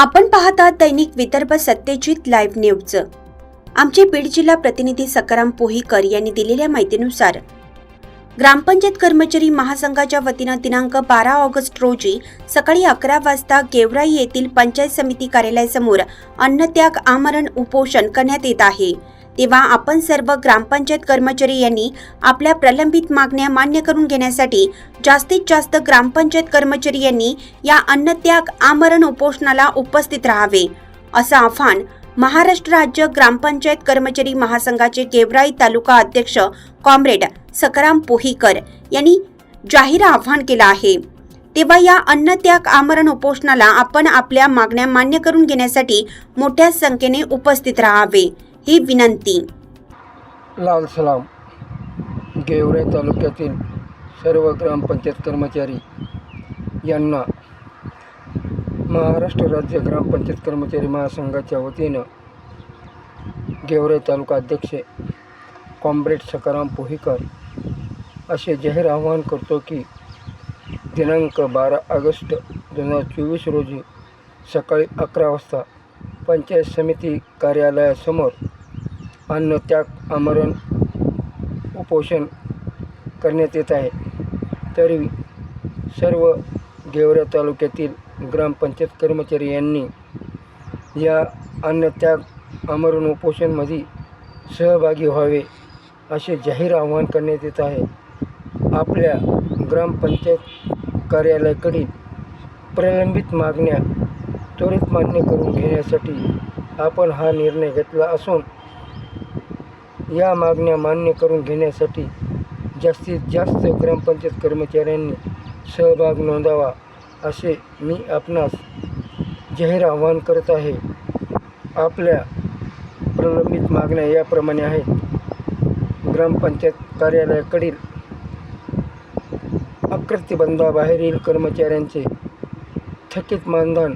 आपण पाहता दैनिक Vidarbha Satyajit live news. आमचे बीड जिल्हा प्रतिनिधी सकाराम पोहीकर यांनी दिलेल्या माहितीनुसार ग्रामपंचायत कर्मचारी महासंघाच्या वतीनं दिनांक बारा ऑगस्ट रोजी सकाळी अकरा वाजता गेवराई येथील पंचायत समिती कार्यालयासमोर अन्नत्याग आमरण उपोषण करण्यात येत आहे. तेव्हा आपण सर्व ग्रामपंचायत कर्मचारी यांनी आपल्या प्रलंबित मागण्या मान्य करून घेण्यासाठी जास्तीत जास्त ग्रामपंचायत कर्मचारी यांनी या अन्नत्याग आमरण उपोषणाला उपस्थित राहावे असं आव्हान महाराष्ट्र राज्य ग्रामपंचायत कर्मचारी महासंघाचे गेवराई तालुका अध्यक्ष कॉम्रेड सकाराम पोहीकर यांनी जाहीर आव्हान केलं आहे. तेव्हा या अन्नत्याग आमरण उपोषणाला आपण आपल्या मागण्या मान्य करून घेण्यासाठी मोठ्या संख्येने उपस्थित राहावे. ही विनंती. लाल सलाम गेवरे तालुक्यातील सर्व ग्रामपंचायत कर्मचारी यांना महाराष्ट्र राज्य ग्रामपंचायत कर्मचारी महासंघाच्या वतीनं गेवरे तालुका अध्यक्ष कॉम्रेड सकाराम पोहीकर असे जाहीर आवाहन करतो की दिनांक बारा ऑगस्ट दोन हजार चोवीस रोजी सकाळी अकरा वाजता पंचायत समिती कार्यालयासमोर अन्नत्याग आमरण उपोषण करण्यात येत आहे. तरी सर्व गेवरा तालुक्यातील ग्रामपंचायत कर्मचारी यांनी या अन्नत्याग आमरण उपोषणमध्ये सहभागी व्हावे असे जाहीर आवाहन करण्यात येत आहे. आपल्या ग्रामपंचायत कार्यालयाकडील प्रलंबित मागण्या त्वरित मान्य करून घेण्यासाठी आपण हा निर्णय घेतला असून या मागण्या मान्य करून घेण्यासाठी जास्तीत जास्त ग्रामपंचायत कर्मचाऱ्यांनी सहभाग नोंदावा असे मी आपणास जाहीर आवाहन करत आहे. आपल्या प्रलंबित मागण्या याप्रमाणे आहेत. ग्रामपंचायत कार्यालयाकडील अकृत्यबंधाबाहेरील कर्मचाऱ्यांचे थकीत मानधन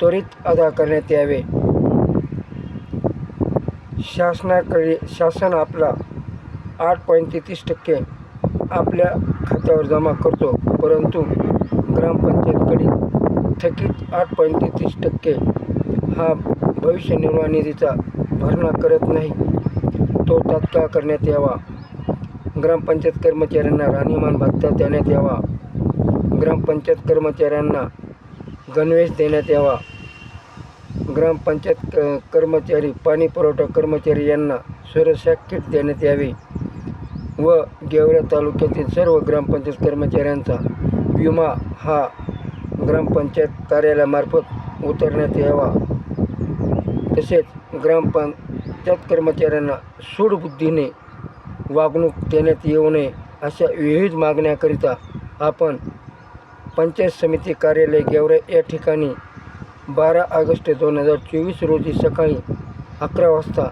त्वरित अदा करण्यात यावे. शासनाकडे शासन आपला आठ पॉईंट तेहतीस टक्के आपल्या खात्यावर जमा करतो. परंतु ग्रामपंचायतकडील थकीत आठ पॉईंट तेहतीस टक्के हा भविष्य निर्वाह निधीचा भरणा करत नाही. तो तात्काळ करण्यात यावा. ग्रामपंचायत कर्मचाऱ्यांना राहणीमान भत्ता देण्यात यावा. ग्रामपंचायत कर्मचाऱ्यांना गणवेश देण्यात यावा. ग्रामपंचायत क- कर्मचारी पाणी पुरवठा कर्मचारी यांना सुरक्षा किट देण्यात यावे व गेवऱ्या तालुक्यातील सर्व ग्रामपंचायत कर्मचाऱ्यांचा विमा हा ग्रामपंचायत कार्यालयामार्फत उतरण्यात यावा. तसेच ग्रामपंचायत कर्मचाऱ्यांना सूडबुद्धीने वागणूक देण्यात येऊ नये अशा विविध मागण्याकरिता आपण पंचायत समिती कार्यालय गेवरा या ठिकाणी बारा ऑगस्ट दोन हजार चोवीस रोजी सकाळी अकरा वाजता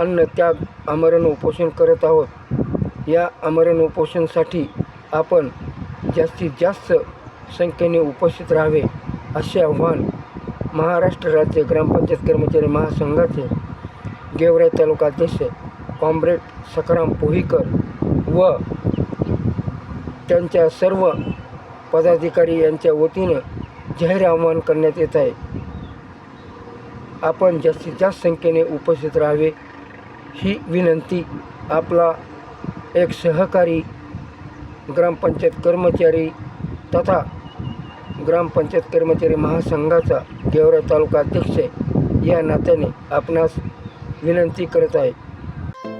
अन्न त्याग आमरण उपोषण करत आहोत. या आमरण उपोषणसाठी आपण जास्तीत जास्त संख्येने उपस्थित राहावे असे आव्हान महाराष्ट्र राज्य ग्रामपंचायत कर्मचारी महासंघाचे गेवराई तालुका अध्यक्ष कॉम्रेड सकाराम पोहीकर व त्यांच्या सर्व पदाधिकारी यांच्या वतीनं जाहीर आवाहन करण्यात येत आहे. आपण जास्तीत जास्त संख्येने उपस्थित राहावे. ही विनंती आपला एक सहकारी ग्रामपंचायत कर्मचारी तथा ग्रामपंचायत कर्मचारी महासंघाचा गेवरा तालुका अध्यक्ष या नात्याने आपणास विनंती करत आहे.